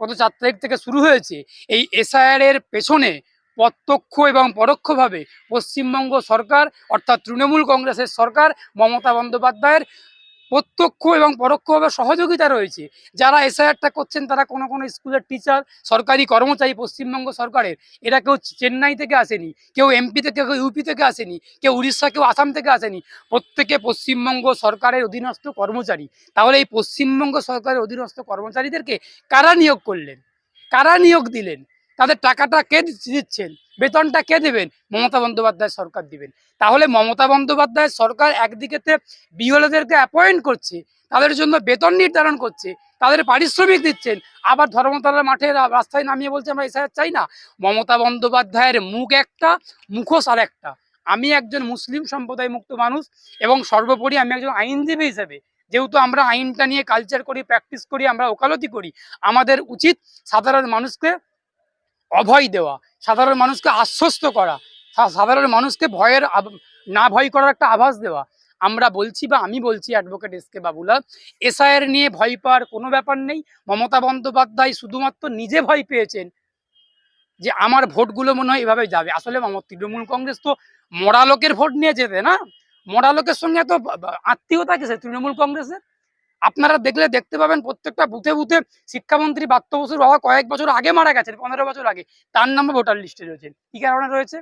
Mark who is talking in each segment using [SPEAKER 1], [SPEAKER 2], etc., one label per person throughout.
[SPEAKER 1] গত চার তারিখ থেকে শুরু হয়েছে, এই এসআইআরের পেছনে প্রত্যক্ষ এবং পরোক্ষভাবে পশ্চিমবঙ্গ সরকার, অর্থাৎ তৃণমূল কংগ্রেসের সরকার, মমতা বন্দ্যোপাধ্যায়ের প্রত্যক্ষ এবং পরোক্ষভাবে সহযোগিতা রয়েছে। যারা এসআইআরটা করছেন, তারা কোনো কোনো স্কুলের টিচার সরকারি কর্মচারী, পশ্চিমবঙ্গ সরকারের, এরা কেউ চেন্নাই থেকে আসেনি, কেউ এমপি থেকে, কেউ ইউপি থেকে আসেনি, কেউ উড়িষ্যা, কেউ আসাম থেকে আসেনি, প্রত্যেকে পশ্চিমবঙ্গ সরকারের অধীনস্থ কর্মচারী। তাহলে এই পশ্চিমবঙ্গ সরকারের অধীনস্থ কর্মচারীদেরকে কারা নিয়োগ করলেন? কারা নিয়োগ দিলেন? তাদের টাকাটা কে দিচ্ছেন? বেতনটা কে দেবেন? মমতা বন্দ্যোপাধ্যায় সরকার দিবেন। তাহলে মমতা বন্দ্যোপাধ্যায় সরকার একদিকেতে বিহলদেরকে অ্যাপয়েন্ট করছে, তাদের জন্য বেতন নির্ধারণ করছে, তাদের পারিশ্রমিক দিচ্ছেন, আবার ধর্মতলার মাঠে রাস্তায় নামিয়ে বলছে, আমরা এসআইআর চাই না। মমতা বন্দ্যোপাধ্যায়ের মুখ একটা, মুখোশ আর একটা। আমি একজন মুসলিম সম্প্রদায় মুক্ত মানুষ এবং সর্বোপরি আমি একজন আইনজীবী হিসেবে, যেহেতু আমরা আইনটা নিয়ে কালচার করি প্র্যাকটিস করি, আমরা ওকালতি করি, আমাদের উচিত সাধারণ মানুষকে অভয় দেওয়া, সাধারণ মানুষকে আশ্বস্ত করা সাধারণ মানুষকে ভয়ের না ভয় করার একটা আভাস দেওয়া। আমরা বলছি বা আমি বলছি অ্যাডভোকেট এস কে বাবুলাল এসআইয়ের নিয়ে ভয় পাওয়ার কোনো ব্যাপার নেই। মমতা বন্দ্যোপাধ্যায় শুধুমাত্র নিজে ভয় পেয়েছেন যে আমার ভোটগুলো মনে হয় এভাবে যাবে। আসলে তৃণমূল কংগ্রেস তো মরা লোকের ভোট নিয়ে যেতে না? মরা লোকের সঙ্গে এত আত্মীয়তা কিসে তৃণমূল কংগ্রেসের? আপনারা দেখলে দেখতে পাবেন প্রত্যেকটা বুথে বুথে শিক্ষামন্ত্রী বাত্য বসুর বাবা কয়েক বছর আগে মারা গেছেন পনেরো বছর আগে। তার নামে ভোটার লিস্টে রয়েছে। কি কারণে রয়েছে?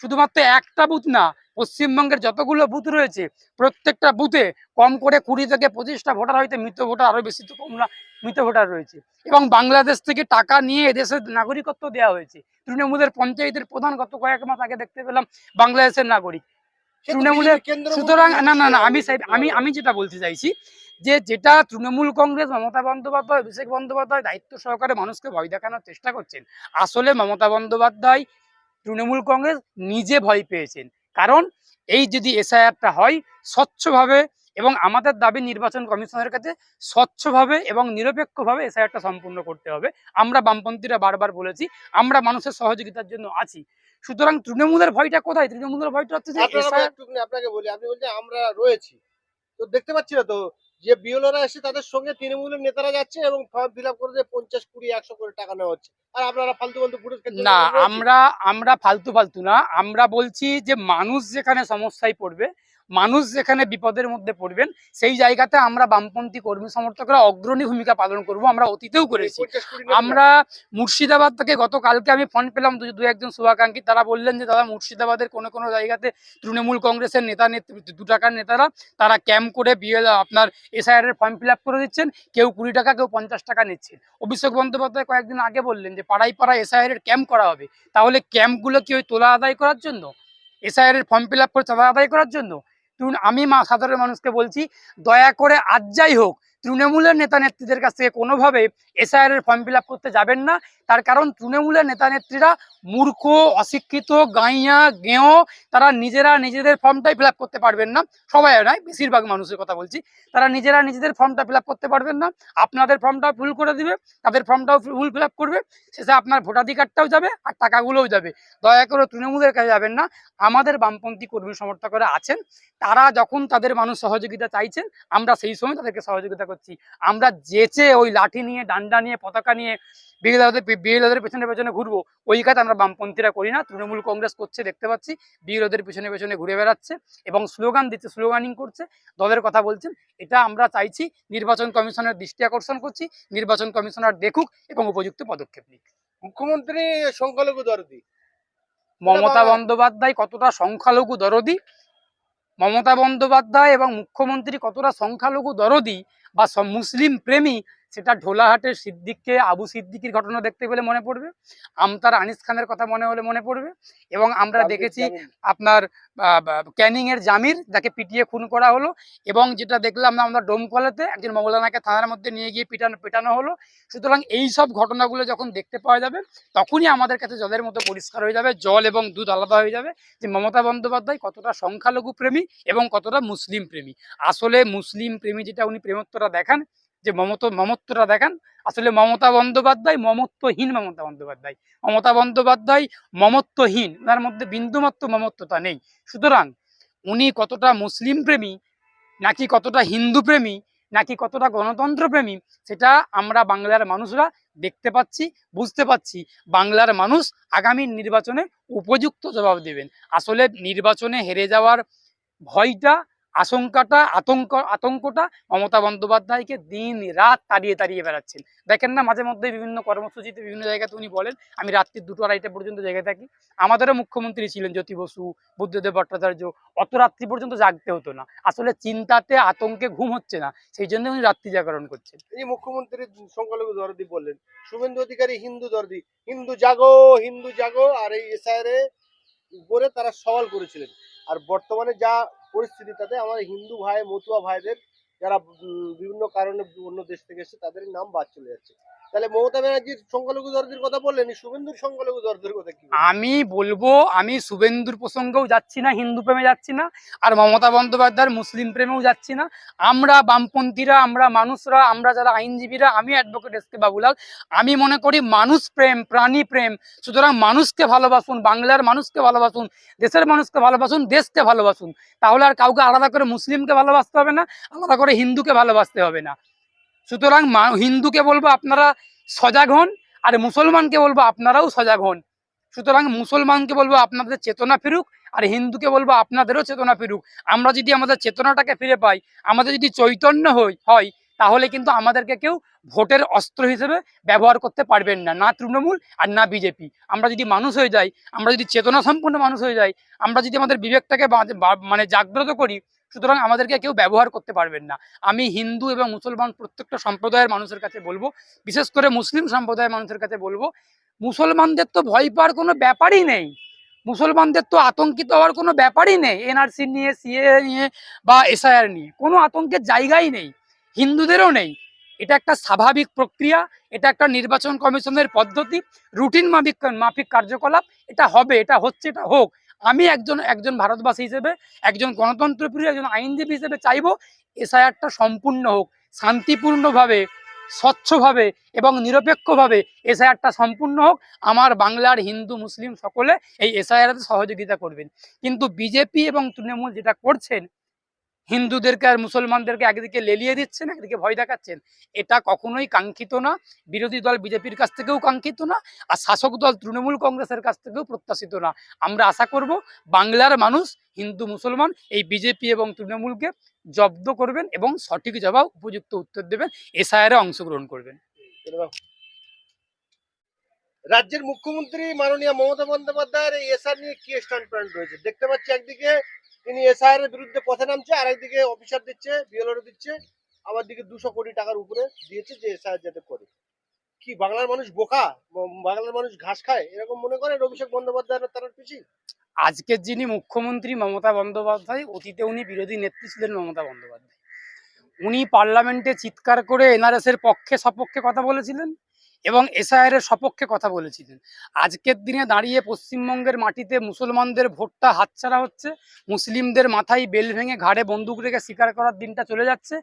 [SPEAKER 1] শুধুমাত্র একটা বুথ না, পশ্চিমবঙ্গের যতগুলো বুথ রয়েছে, প্রত্যেকটা বুথে কম করে কুড়ি থেকে পঁচিশটা ভোটার হইতে মৃত ভোটার আরও বেশি তো কম না, মৃত ভোটার রয়েছে। এবং বাংলাদেশ থেকে টাকা নিয়ে এদেশের নাগরিকত্ব দেওয়া হয়েছে। তৃণমূলের পঞ্চায়েতের প্রধান গত কয়েক মাস আগে দেখতে পেলাম বাংলাদেশের নাগরিক। তৃণমূলের সুতরাং না না না আমি আমি আমি যেটা বলতে চাইছি যে যেটা তৃণমূল কংগ্রেস মমতা বন্দ্যোপাধ্যায় অভিষেক বন্দ্যোপাধ্যায় দায়িত্ব সহকারে মানুষকে ভয় দেখানোর চেষ্টা করছেন আসলে মমতা বন্দ্যোপাধ্যায় তৃণমূল কংগ্রেস নিজে ভয় পেয়েছেন। কারণ এই যদি এসআইআরটা হয় স্বচ্ছভাবে এবং আমাদের দাবি নির্বাচন কমিশনের কাছে স্বচ্ছভাবে এবং নিরপেক্ষভাবে এসআইআরটা সম্পূর্ণ করতে হবে। আমরা বামপন্থীরা বারবার বলেছি আমরা মানুষের সহযোগিতার জন্য আছি। সুতরাং তৃণমূলের ভয়টা কোথায়? তৃণমূলের ভয়টা হচ্ছে যে
[SPEAKER 2] আপনাকে বলি আপনি বলছেন আমরা রয়েছি। তো দেখতে পাচ্ছি না তো যে বিএলওরা এসে তাদের সঙ্গে তৃণমূলের নেতারা যাচ্ছে এবং ফর্ম ফিল আপ করে যে পঞ্চাশ কুড়ি একশো করে টাকা নেওয়া হচ্ছে। আর আপনারা ফালতু ফালতু
[SPEAKER 1] না আমরা আমরা ফালতু ফালতু না আমরা বলছি যে মানুষ যেখানে সমস্যায় পড়বে মানুষ যেখানে বিপদের মধ্যে পড়বেন সেই জায়গাতে আমরা বামপন্থী কর্মী সমর্থকরা অগ্রণী ভূমিকা পালন করব আমরা অতীতেও করেছি। আমরা মুর্শিদাবাদ থেকে গতকালকে আমি ফোন পেলাম দু একজন শুভাকাঙ্ক্ষী তারা বললেন যে দাদা মুর্শিদাবাদের কোনো কোনো জায়গাতে তৃণমূল কংগ্রেসের নেতা নেত্রী দু টাকার নেতারা তারা ক্যাম্প করে বিএল আপনার এসআইআর এর ফর্ম ফিল আপ করে দিচ্ছেন কেউ কুড়ি টাকা কেউ পঞ্চাশ টাকা নিচ্ছেন অভিষেক বন্দ্যোপাধ্যায় কয়েকদিন আগে বললেন যে পাড়ায় পাড়ায় এসআইআর এর ক্যাম্প করা হবে। তাহলে ক্যাম্পগুলো কি ওই তোলা আদায় করার জন্য? এসআইআর এর ফর্ম ফিল আপ করে চাঁদা আদায় করার জন্য? তৃণ আমি মা সাধারণ মানুষকে বলছি দয়া করে আজ যাই হোক তৃণমূলের নেতা নেত্রীদের কাছ থেকে কোনোভাবে এসআইআর এর ফর্ম ফিল করতে যাবেন না। তার কারণ তৃণমূলের নেতা নেত্রীরা মূর্খ, অশিক্ষিত, গাইয়া গেঁয়ো তারা নিজেরা নিজেদের ফর্মটাই ফিল করতে পারবেন না। সবাই নয়, বেশিরভাগ মানুষের কথা বলছি। তারা নিজেরা নিজেদের ফর্মটা ফিল করতে পারবেন না। আপনাদের ফর্মটাও ফুল করে দিবে, তাদের ফর্মটাও ফুল ফিল করবে। শেষে আপনার ভোটাধিকারটাও যাবে আর টাকাগুলোও যাবে। দয়া করে তৃণমূলের কাছে যাবেন না। আমাদের বামপন্থী কর্মী সমর্থকরা আছেন। তারা যখন তাদের মানুষ সহযোগিতা চাইছেন, আমরা সেই সময় তাদেরকে সহযোগিতা করছি। আমরা যেচে ওই লাঠি নিয়ে ডান্ডা নিয়ে পতাকা নিয়ে বিরোধীদের বিরোধীদের পেছনে পেছনে ঘুরবো ওই কাজ আমরা বামপন্থীরা করি না তৃণমূল কংগ্রেস করছে দেখতে পাচ্ছি বিরোধীদের পেছনে পেছনে ঘুরে বেড়াচ্ছে এবং স্লোগান দিচ্ছে স্লোগানিং করছে দলের কথা বলছেন এটা আমরা চাইছি নির্বাচন কমিশনের দৃষ্টি আকর্ষণ করছি নির্বাচন কমিশনার দেখুক এবং উপযুক্ত পদক্ষেপ নিক।
[SPEAKER 2] মুখ্যমন্ত্রী সংখ্যালঘু দরদি।
[SPEAKER 1] মমতা বন্দ্যোপাধ্যায় কতটা সংখ্যালঘু দরদি মমতা বন্দ্যোপাধ্যায় এবং মুখ্যমন্ত্রী কতটা সংখ্যালঘু দরদি বা মুসলিম প্রেমী সেটা ঢোলাহাটের সিদ্দিককে আবু সিদ্দিকির ঘটনা দেখতে পেলে মনে পড়বে। আমতার আনিস খানের কথা মনে হলে মনে পড়বে। এবং আমরা দেখেছি আপনার ক্যানিং এর জামির যাকে পিটিয়ে খুন করা হলো। এবং যেটা দেখলাম আমরা ডোমকলেতে একজন মৌলানাকে থানার মধ্যে নিয়ে গিয়ে পিটানো পেটানো হলো। সুতরাং এই সব ঘটনাগুলো যখন দেখতে পাওয়া যাবে তখনই আমাদের কাছে জলের মতো পরিষ্কার হয়ে যাবে জল এবং দুধ আলাদা হয়ে যাবে যে মমতা বন্দ্যোপাধ্যায় কতটা সংখ্যালঘু প্রেমী এবং কতটা মুসলিম প্রেমী। আসলে মুসলিম প্রেমী যেটা উনি প্রেমত্বটা দেখান যে মমত মমত্বটা দেখান, আসলে মমতা বন্দ্যোপাধ্যায় মমত্বহীন মমতা বন্দ্যোপাধ্যায়। মমতা বন্দ্যোপাধ্যায় মমত্বহীন ওনার মধ্যে বিন্দুমাত্র মমত্বতা নেই। সুতরাং উনি কতটা মুসলিম প্রেমী, নাকি কতটা হিন্দু প্রেমী, নাকি কতটা গণতন্ত্র প্রেমী, সেটা আমরা বাংলার মানুষরা দেখতে পাচ্ছি, বুঝতে পাচ্ছি। বাংলার মানুষ আগামী নির্বাচনে উপযুক্ত জবাব দেবেন। আসলে নির্বাচনে হেরে যাওয়ার ভয়টা আশঙ্কাটা, আতঙ্ক, আতঙ্কটা মমতা বন্দ্যোপাধ্যায়কে দিন রাত তাড়িয়ে তাড়িয়ে বেড়াচ্ছেন। দেখেন না, মাঝে মধ্যে বিভিন্ন কর্মসূচিতে বিভিন্ন জায়গাতে উনি বলেন, আমি রাত্রি দুটো আড়াইটা পর্যন্ত জেগে থাকি। আমাদেরও মুখ্যমন্ত্রী ছিলেন জ্যোতি বসু, বুদ্ধদেব ভট্টাচার্য, অত রাত্রি পর্যন্ত জাগতে হতো না। আসলে চিন্তাতে, আতঙ্কে ঘুম হচ্ছে না, সেই জন্য উনি রাত্রি জাগরণ করছেন।
[SPEAKER 2] এই মুখ্যমন্ত্রী সংখ্যালঘু দরদি বললেন, শুভেন্দু অধিকারী, হিন্দু দরদি, হিন্দু জাগো হিন্দু জাগো। আর এই এসআইআর উপরে তারা সওয়াল করেছিলেন। আর বর্তমানে যা পরিস্থিতি তাতে আমার হিন্দু ভাই, মতুয়া ভাইদের যারা বিভিন্ন কারণে অন্য দেশ থেকে এসেছে তাদের নাম বাদ চলে যাচ্ছে। তাহলে মমতা ব্যানার্জির সংখ্যালঘু দরদির কথা বললেন শুভেন্দুর সংখ্যালঘু দরদির কথা কি?
[SPEAKER 1] আমি বলব, আমি শুভেন্দুর প্রসঙ্গেও যাচ্ছি না, হিন্দু প্রেমে যাচ্ছি না, আর মমতা বন্দ্যোপাধ্যায়ের মুসলিম প্রেমেও যাচ্ছি না। আমরা বামপন্থীরা, আমরা মানুষরা, আমরা যারা আইনজীবীরা, আমি অ্যাডভোকেট এস কে বাবুলাল। আমি মনে করি মানুষ প্রেম, প্রাণী প্রেম। সুতরাং মানুষকে ভালোবাসুন, বাংলার মানুষকে ভালোবাসুন, দেশের মানুষকে ভালোবাসুন, দেশকে ভালোবাসুন। তাহলে আর কাউকে আলাদা করে মুসলিমকে ভালোবাসতে হবে না, আলাদা করে হিন্দুকে ভালোবাসতে হবে না। সুতরাং হিন্দুকে বলব আপনারা সজাগ হন, আর মুসলমানকে বলব আপনারাও সজাগ হন। সুতরাং মুসলমানকে বলব আপনাদের চেতনা ফিরুক, আর হিন্দুকে বলব আপনাদেরও চেতনা ফিরুক। আমরা যদি আমাদের চেতনাটাকে ফিরে পাই, আমাদের যদি চৈতন্য হই, হয়, তাহলে কিন্তু আমাদেরকে কেউ ভোটের অস্ত্র হিসেবে ব্যবহার করতে পারবেন না না তৃণমূল আর না বিজেপি। আমরা যদি মানুষ হয়ে যাই, আমরা যদি চেতনা সম্পন্ন মানুষ হয়ে যাই, আমরা যদি আমাদের বিবেকটাকে মানে জাগ্রত করি সুতরাং আমাদেরকে কেউ ব্যবহার করতে পারবেন না। আমি হিন্দু এবং মুসলমান প্রত্যেকটা সম্প্রদায়ের মানুষের কাছে বলব, বিশেষ করে মুসলিম সম্প্রদায়ের মানুষের কাছে বলব, মুসলমানদের তো ভয় পাওয়ার কোনো ব্যাপারই নেই। মুসলমানদের তো আতঙ্কিত হওয়ার কোনো ব্যাপারই নেই এনআরসি নিয়ে সিএ নিয়ে বা এসআইআর নিয়ে, কোনো আতঙ্কের জায়গাই নেই, হিন্দুদেরও নেই। এটা একটা স্বাভাবিক প্রক্রিয়া, এটা একটা নির্বাচন কমিশনের পদ্ধতি, রুটিন মাফিক মাফিক কার্যকলাপ, এটা হবে, এটা হচ্ছে, এটা হোক। আমি একজন একজন ভারতবাসী হিসেবে, একজন গণতন্ত্রপ্রিয়, একজন আইনজীবী হিসেবে চাইব এসআইআরটা সম্পূর্ণ হোক, শান্তিপূর্ণভাবে, স্বচ্ছভাবে এবং নিরপেক্ষভাবে এসআইআরটা সম্পূর্ণ হোক, আমার বাংলার হিন্দু, মুসলিম সকলে এই এসআইআরতে সহযোগিতা করবেন। কিন্তু বিজেপি এবং তৃণমূল যেটা করছেন হিন্দুদেরকে আর মুসলমানদেরকে একদিকে লেলিয়ে দিচ্ছেন, একদিকে ভয় দেখাচ্ছেন। এটা কখনোই কাঙ্ক্ষিত না। বিরোধী দল বিজেপির কাছ থেকেও কাঙ্ক্ষিত না, আর শাসক দল তৃণমূল কংগ্রেসের কাছ থেকেও প্রত্যাশিত না। আমরা আশা করব বাংলার মানুষ, হিন্দু, মুসলমান, এই বিজেপি এবং তৃণমূলকে জব্দ করবেন এবং সঠিক জবাব, উপযুক্ত উত্তর দেবেন, এসআইআরে অংশগ্রহণ করবেন।
[SPEAKER 2] রাজ্যের মুখ্যমন্ত্রী মাননীয় মমতা বন্দ্যোপাধ্যায়ের এসআর নিয়ে কি স্ট্যান্ড পয়েন্ট রয়েছে? দেখতে পাচ্ছি একদিকে তিনি এসআর এর বিরুদ্ধে পথে নামছে আর একদিকে অফিসার দিচ্ছে বিএলআর দিচ্ছে, আবার দিকে দুশো কোটি টাকার উপরে দিয়েছে যে এসআর যাতে করে। কি, বাংলার মানুষ বোকা? বাংলার মানুষ ঘাস খায়? এরকম মনে করেন অভিষেক বন্দ্যোপাধ্যায় তার পিছিয়ে
[SPEAKER 1] আজকের যিনি মুখ্যমন্ত্রী মমতা বন্দ্যোপাধ্যায়, অতীতে উনি বিরোধী নেত্রী ছিলেন মমতা বন্দ্যোপাধ্যায়। উনি পার্লামেন্টে চিৎকার করে এনআরএস এর পক্ষে সপক্ষে কথা বলেছিলেন। এবং এসআইআর এর সপক্ষে কথা বলেছিলেন। আজকের দিনে দাঁড়িয়ে পশ্চিমবঙ্গের মাটিতে মুসলমানদের ভোটটা হাতছাড়া হচ্ছে, মুসলিমদের মাথায় বেল ভেঙে ঘাড়ে বন্দুক রেখে শিকার করার দিনটা চলে যাচ্ছে।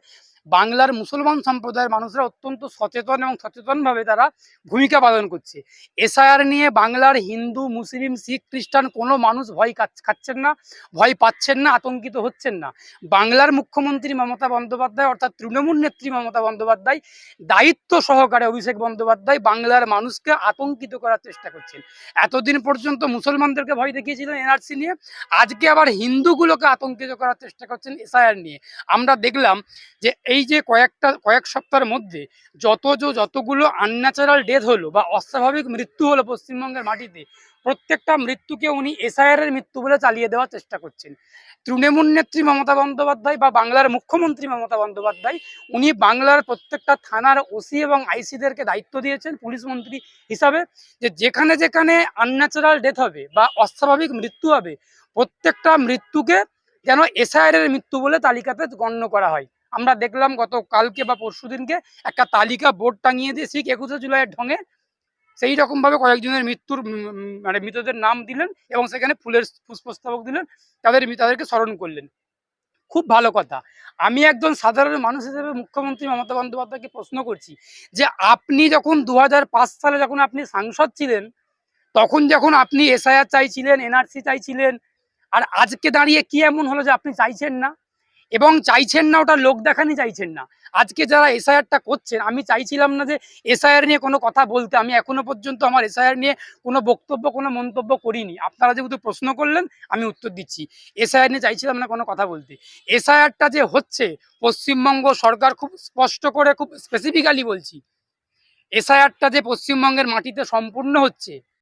[SPEAKER 1] বাংলার মুসলমান সম্প্রদায়ের মানুষরা অত্যন্ত সচেতন এবং সচেতনভাবে তারা ভূমিকা পালন করছে। এসআইআর নিয়ে বাংলার হিন্দু, মুসলিম, শিখ, খ্রিস্টান কোনো মানুষ ভয় খাচ্ছেন না, ভয় পাচ্ছেন না, আতঙ্কিত হচ্ছেন না। বাংলার মুখ্যমন্ত্রী মমতা বন্দ্যোপাধ্যায় অর্থাৎ তৃণমূল নেত্রী মমতা বন্দ্যোপাধ্যায় দায়িত্ব সহকারে অভিষেক বন্দ্যোপাধ্যায় বাংলার মানুষকে আতঙ্কিত করার চেষ্টা করছেন। এতদিন পর্যন্ত মুসলমানদেরকে ভয় দেখিয়েছিলেন এনআরসি নিয়ে। আজকে আবার হিন্দুগুলোকে আতঙ্কিত করার চেষ্টা করছেন এসআইআর নিয়ে। আমরা দেখলাম যে এই যে কয়েকটা, কয়েক সপ্তাহের মধ্যে যত যতগুলো আনন্যাচারাল ডেথ হলো বা অস্বাভাবিক মৃত্যু হলো পশ্চিমবঙ্গের মাটিতে, প্রত্যেকটা মৃত্যুকে উনি এসআইআর এর মৃত্যু বলে চালিয়ে দেওয়ার চেষ্টা করছেন। তৃণমূল নেত্রী মমতা বন্দ্যোপাধ্যায় বা বাংলার মুখ্যমন্ত্রী মমতা বন্দ্যোপাধ্যায়, উনি বাংলার প্রত্যেকটা থানার ওসি এবং আইসিদেরকে দায়িত্ব দিয়েছেন পুলিশ মন্ত্রী হিসাবে যে যেখানে যেখানে আনন্যাচারাল ডেথ হবে বা অস্বাভাবিক মৃত্যু হবে, প্রত্যেকটা মৃত্যুকে যেন এসআইআর এর মৃত্যু বলে তালিকাতে গণ্য করা হয়। আমরা দেখলাম গত কালকে বা পরশুদিনকে একটা তালিকা বোর্ড টাঙিয়ে দিয়ে ঠিক একুশে জুলাইয়ের ঢঙে সেই রকম ভাবে কয়েকজনের মৃত্যুর মানে মৃতদের নাম দিলেন এবং সেখানে ফুলের পুষ্পস্তবক দিলেন, তাদের তাদেরকে স্মরণ করলেন। খুব ভালো কথা। আমি একজন সাধারণ মানুষ হিসেবে মুখ্যমন্ত্রী মমতা বন্দ্যোপাধ্যায়কে প্রশ্ন করছি যে আপনি যখন দু হাজার পাঁচ সালে যখন আপনি সাংসদ ছিলেন, তখন যখন আপনি এসআইআর চাইছিলেন, এনআরসি চাইছিলেন, আর আজকে দাঁড়িয়ে কি এমন হলো যে আপনি চাইছেন না? এবং চাইছেন না, ওটা লোক দেখানি চাইছেন না। আজকে যারা এসআইআরটা করছেন, আমি চাইছিলাম না যে এসআইআর নিয়ে কোনো কথা বলতে। আমি এখনও পর্যন্ত আমার এসআইআর নিয়ে কোনো বক্তব্য, কোনো মন্তব্য করিনি। আপনারা যেহেতু প্রশ্ন করলেন, আমি উত্তর দিচ্ছি। এসআইআর নিয়ে চাইছিলাম না কোনো কথা বলতে। এসআইআরটা যে হচ্ছে, পশ্চিমবঙ্গ সরকার খুব স্পষ্ট করে, খুব স্পেসিফিক্যালি বলছি। এসআইআরটা যে পশ্চিমবঙ্গের মাটিতে সম্পূর্ণ হচ্ছে